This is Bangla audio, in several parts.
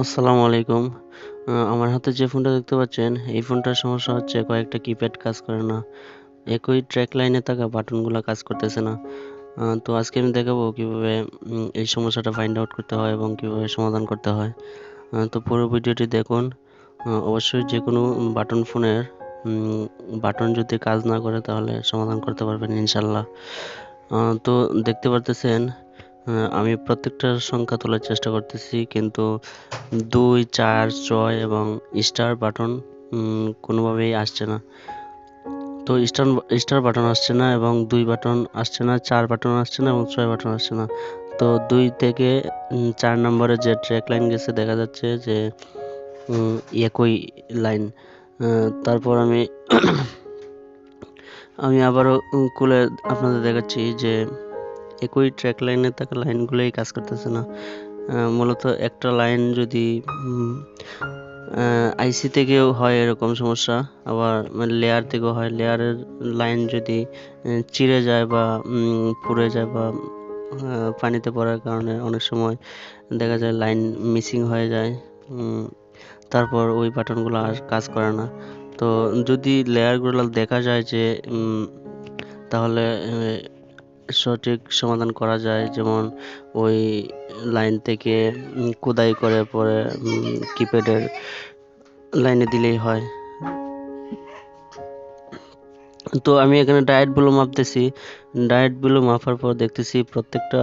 আসসালামু আলাইকুম। আমার হাতে যে ফোনটা দেখতে পাচ্ছেন, এই ফোনটার সমস্যা হচ্ছে কয়েকটা কিপ্যাড কাজ করে না। একই ট্র্যাক লাইনে থাকা বাটনগুলো কাজ করতেছে না। তো আজকে আমি দেখাবো কীভাবে এই সমস্যাটা ফাইন্ড আউট করতে হয় এবং কীভাবে সমাধান করতে হয়। তো পুরো ভিডিওটি দেখুন। অবশ্যই যে কোনো বাটন ফোনের বাটন যদি কাজ না করে তাহলে সমাধান করতে পারবেন ইনশাল্লাহ তো দেখতে পারতেছেন আমি প্রত্যেকটা সংখ্যা তোলার চেষ্টা করতেছি, কিন্তু দুই, চার, ছয় এবং স্টার বাটন কোনোভাবেই আসছে না। তো স্টার স্টার বাটন আসছে না এবং দুই বাটন আসছে না, চার বাটন আসছে না এবং ছয় বাটন আসছে না। তো দুই থেকে চার নম্বরে যে ট্র্যাক লাইন গেছে, দেখা যাচ্ছে যে একই লাইন তারপর আমি আমি আবারও খুলে আপনাদের দেখাচ্ছি যে একই ট্র্যাক লাইনে থাকা লাইনগুলোই কাজ করতেছে না। মূলত একটা লাইন যদি আইসি থেকেও হয় এরকম সমস্যা, আবার লেয়ার থেকেও হয়। লেয়ারের লাইন যদি চিড়ে যায় বা পুড়ে যায় বা পানিতে পড়ার কারণে অনেক সময় দেখা যায় লাইন মিসিং হয়ে যায়। তারপর ওই বাটনগুলো আর কাজ করে না। তো যদি লেয়ারগুলো দেখা যায় যে তাহলে সঠিক সমাধান করা যায়, যেমন ওই লাইন থেকে খোদাই করে পরে কিপ্যাডের লাইনে দিলেই হয়। তো আমি এখানে ডায়েট ডায়েটগুলো মাপতেছি। ডায়েট ডায়েটগুলো মাপার পর দেখতেছি প্রত্যেকটা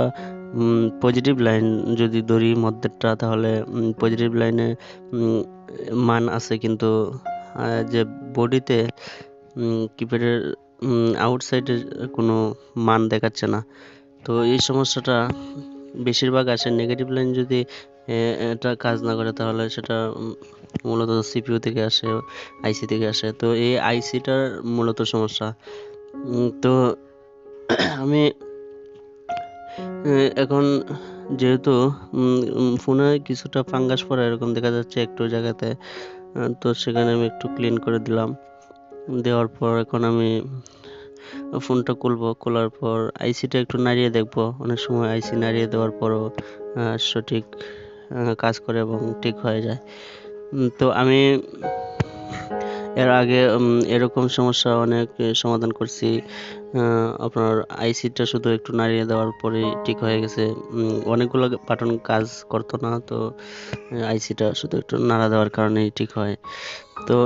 পজিটিভ লাইন যদি ধরি মধ্যেরটা, তাহলে পজিটিভ লাইনে মান আছে কিন্তু যে বডিতে কিপ্যাডের আউটসাইডে কোনো মান দেখাচ্ছে না। তো এই সমস্যাটা বেশিরভাগ আসে নেগেটিভ লাইন যদি এটা কাজ না করে তাহলে সেটা মূলত সিপিইউ থেকে আসে আইসি থেকে আসে। তো এই আইসিটার মূলত সমস্যা। তো আমি এখন যেহেতু ফোনে কিছুটা ফাঙ্গাস পড়া এরকম দেখা যাচ্ছে একটু জায়গাতে তো সেখানে আমি একটু ক্লিন করে দিলাম। দেওয়ার পর এখন আমি ফোনটা খুলবো, খোলার পর আইসিটা একটু নাড়িয়ে দেখব। অনেক সময় আইসি নাড়িয়ে দেওয়ার পরও সঠিক কাজ করে এবং ঠিক হয়ে যায়। তো আমি এর আগে এরকম সমস্যা অনেক সমাধান করছি। আপনার আইসিটা শুধু একটু নাড়িয়ে দেওয়ার পরে ঠিক হয়ে গেছে। অনেকগুলো বাটন কাজ করতো না, তো আইসিটা শুধু একটু নাড়া দেওয়ার কারণেই ঠিক হয়। তো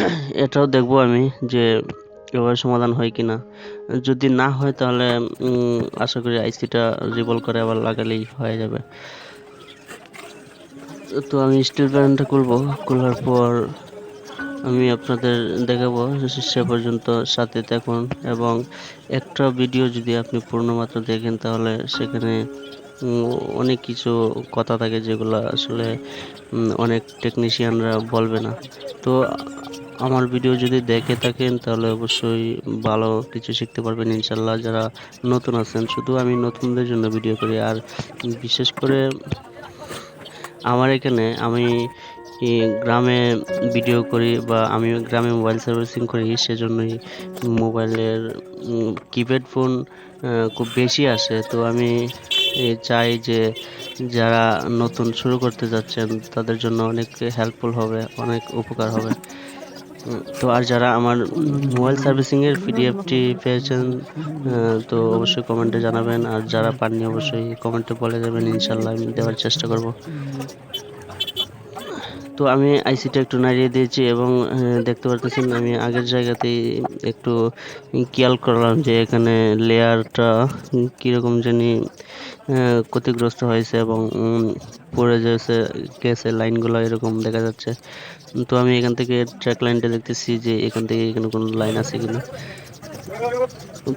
এটাও দেখব আমি যে এভাবে সমাধান হয় কি না যদি না হয় তাহলে আশা করি আইসিটা রিভল করে আবার লাগালেই হয়ে যাবে। তো আমি স্টিল প্যানটা খুলবো, খোলার পর আমি আপনাদের দেখাবো সে পর্যন্ত সাথে থাকুন এবং একটা ভিডিও যদি আপনি পূর্ণ মাত্রা দেখেন তাহলে সেখানে অনেক কিছু কথা থাকে যেগুলো আসলে অনেক টেকনিশিয়ানরা বলবে না। তো আমার ভিডিও যদি দেখে থাকেন, তাহলে অবশ্যই ভালো কিছু শিখতে পারবেন ইনশাল্লাহ। যারা নতুন আছেন, শুধু আমি নতুনদের জন্য ভিডিও করি। আর বিশেষ করে আমার এখানে আমি গ্রামে ভিডিও করি বা আমি গ্রামে মোবাইল সার্ভিসিং করি, সেজন্যই মোবাইলের কিপ্যাড ফোন খুব বেশি আসে। তো আমি চাই যে যারা নতুন শুরু করতে যাচ্ছেন, তাদের জন্য অনেক হেল্পফুল হবে, অনেক উপকার হবে। তো আর যারা আমার মোবাইল সার্ভিসিংয়ের পিডিএফটি পেয়েছেন তো অবশ্যই কমেন্টে জানাবেন। আর যারা পাননি, অবশ্যই কমেন্টে বলে দেবেন। ইনশাল্লাহ আমি দেওয়ার চেষ্টা করব। তো আমি আইসিটা একটু নাড়িয়ে দিয়েছি এবং দেখতে পারতেছেন আমি আগের জায়গাতেই একটু খেয়াল করলাম যে এখানে লেয়ারটা কীরকম জানি ক্ষতিগ্রস্ত হয়েছে এবং পড়ে গেছে গেছে, লাইনগুলো এরকম দেখা যাচ্ছে। তো আমি এখান থেকে ট্র্যাক লাইনটা দেখতেছি যে এখান থেকে এখানে কোনো লাইন আছে কিনা।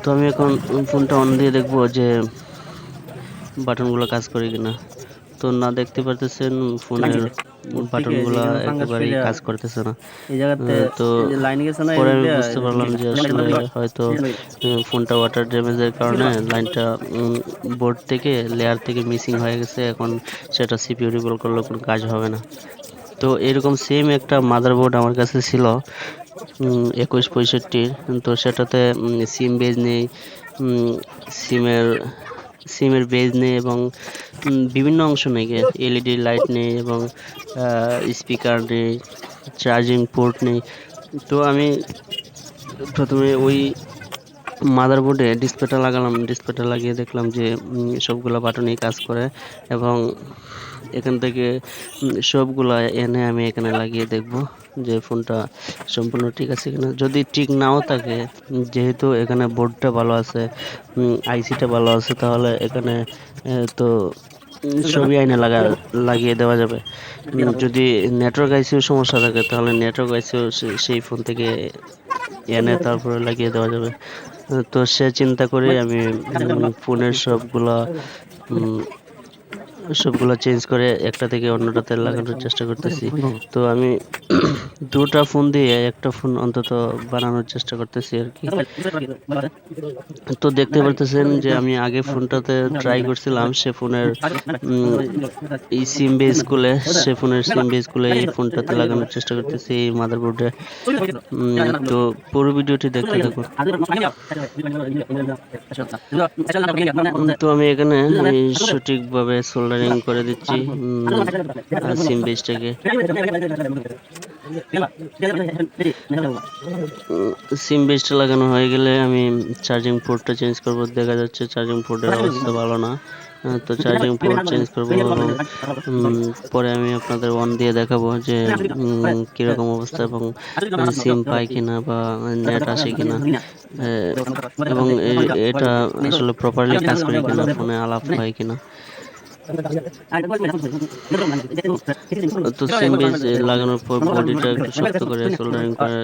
তো আমি এখন ফোনটা অন দিয়ে দেখব যে বাটনগুলো কাজ করে কিনা। তো না দেখতে পারতেছেন ফোনের বাটনগুলো কাজ করতেছে না। তো পরে আমি বুঝতে পারলাম যে আসলে হয়তো ফোনটা ওয়াটার ড্যামেজের কারণে লাইনটা বোর্ড থেকে লেয়ার থেকে মিসিং হয়ে গেছে। এখন সেটা সিপিইউ রিভল করলে কোনো কাজ হবে না। তো এরকম সেম একটা মাদারবোর্ড আমার কাছে ছিল একুশ পঁয়ষট্টির। তো সেটাতে সিম বেজ নেই সিমের সিমের বেজ নেই এবং বিভিন্ন অংশ নেই। এলইডি লাইট নেই এবং স্পিকার নেই, চার্জিং পোর্ট নেই। তো আমি প্রথমে ওই মাদারবোর্ডে ডিসপ্লেটা লাগালাম ডিসপ্লেটা লাগিয়ে দেখলাম যে সবগুলো বাটনই কাজ করে এবং এখান থেকে সবগুলা এনে আমি এখানে লাগিয়ে দেখব যে ফোনটা সম্পূর্ণ ঠিক আছে কিনা। যদি ঠিক নাও থাকে যেহেতু এখানে বোর্ডটা ভালো আছে আইসিটা ভালো আছে তাহলে এখানে তো সবই আইনে লাগা লাগিয়ে দেওয়া যাবে। যদি নেটওয়ার্ক আইসিও সমস্যা থাকে তাহলে নেটওয়ার্ক আইসিও সেই ফোন থেকে এনে তারপরে লাগিয়ে দেওয়া যাবে। তো সে চিন্তা করে আমি ফোনের সবগুলা সবগুলো চেঞ্জ করে একটা থেকে অন্যটাতে লাগানোর চেষ্টা করতেছি। তো আমি দুটা ফোন দিয়ে একটা ফোন অন্তত বানানোর চেষ্টা করতেছি আর কি। তো দেখতে পারতেছেন যে আমি আগে ফোনটাতে ট্রাই করছিলাম, সে ফোনের এই সিম বেস খুলে সে ফোনের সিম বেস খুলে এই ফোনটাতে লাগানোর চেষ্টা করতেছি এই মাদারবোর্ডে তো পুরো ভিডিওটি দেখতে থাকুন। তো আমি এখানে সঠিকভাবে সোল্ডারিং করে দিচ্ছি সিম বেসটাকে। সিম বেসটা লাগানো হয়ে গেলে আমি চার্জিং পোর্টটা চেঞ্জ করব। দেখা যাচ্ছে চার্জিং পোর্টের অবস্থা ভালো না। তো চার্জিং পোর্ট চেঞ্জ করব পরে আমি আপনাদের ওয়ান দিয়ে দেখাবো যে কীরকম অবস্থা এবং সিম পাই কিনা বা নেট আসে কিনা। এবং এটা আসলে প্রপারলি কাজ করে কিনা, ফোনে আলাপ হয় কিনা। তো সেম বীজ লাগানোর পর বডিটা একটু শক্ত করে সোল্ডারিং করে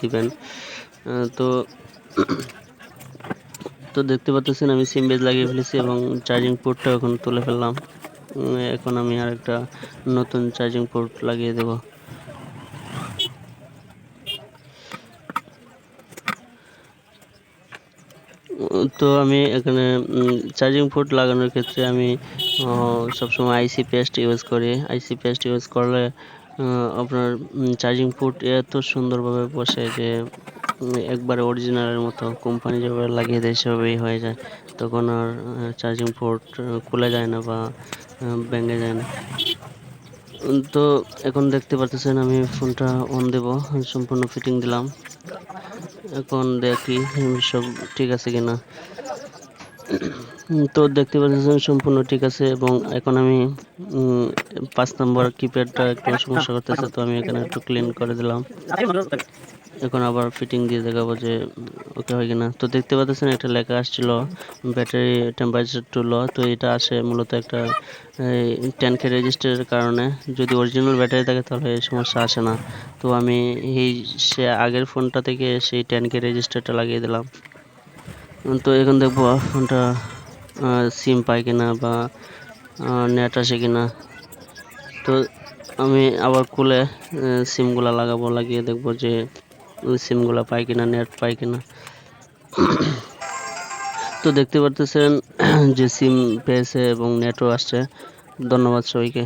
দিবেন। তো তো দেখতে পাচ্ছেন আমি সিম বেজ লাগিয়ে ফেলেছি এবং চার্জিং পোর্টটা এখন তুলে ফেললাম। এখন আমি আরেকটা নতুন চার্জিং পোর্ট লাগিয়ে দেব। তো আমি এখানে চার্জিং পোর্ট লাগানোর ক্ষেত্রে আমি সবসময় আইসি পেস্ট ইউজ করি। আইসি পেস্ট ইউজ করলে আপনার চার্জিং পোর্ট এত সুন্দরভাবে বসে যে একবারে অরিজিনালের মতো কোম্পানি যেভাবে লাগিয়ে দেয় সেভাবেই হয়ে যায়। তখন আর চার্জিং পোর্ট খুলে যায় না বা ভেঙে যায় না। তো এখন দেখতে পারতেছেন আমি ফোনটা অন দেব। সম্পূর্ণ ফিটিং দিলাম। এখন দেখি সব ঠিক আছে কিনা। তো দেখতে পাচ্ছেন সম্পূর্ণ ঠিক আছে এবং এখন আমি পাঁচ নম্বর কিপ্যাডটা একটু সমস্যা করতেছে, তো আমি এখানে একটু ক্লিন করে দিলাম। এখন আবার ফিটিং দিয়ে দেখাবো যে ওকে হয় কিনা। তো দেখতে পাচ্ছেন একটা লেখা আসছিল ব্যাটারি টেম্পারেচার টু লো তো এটা আসে মূলত একটা টেন কে রেজিস্টারের কারণে। যদি অরিজিনাল ব্যাটারি থাকে তাহলে এই সমস্যা আসে না। তো আমি এই সে আগের ফোনটা থেকে সেই টেন কে রেজিস্টারটা লাগিয়ে দিলাম। তো এখন দেখব ফোনটা সিম পায় কিনা বা নেট আসে কিনা। তো আমি আবার খুলে সিমগুলা লাগাবো, লাগিয়ে দেখব যে সিমগুলা পায় কিনা নেট পায় কিনা। তো দেখতে পারতেছেন যে সিম পেয়েছে এবং নেটও আসছে। ধন্যবাদ সবাইকে।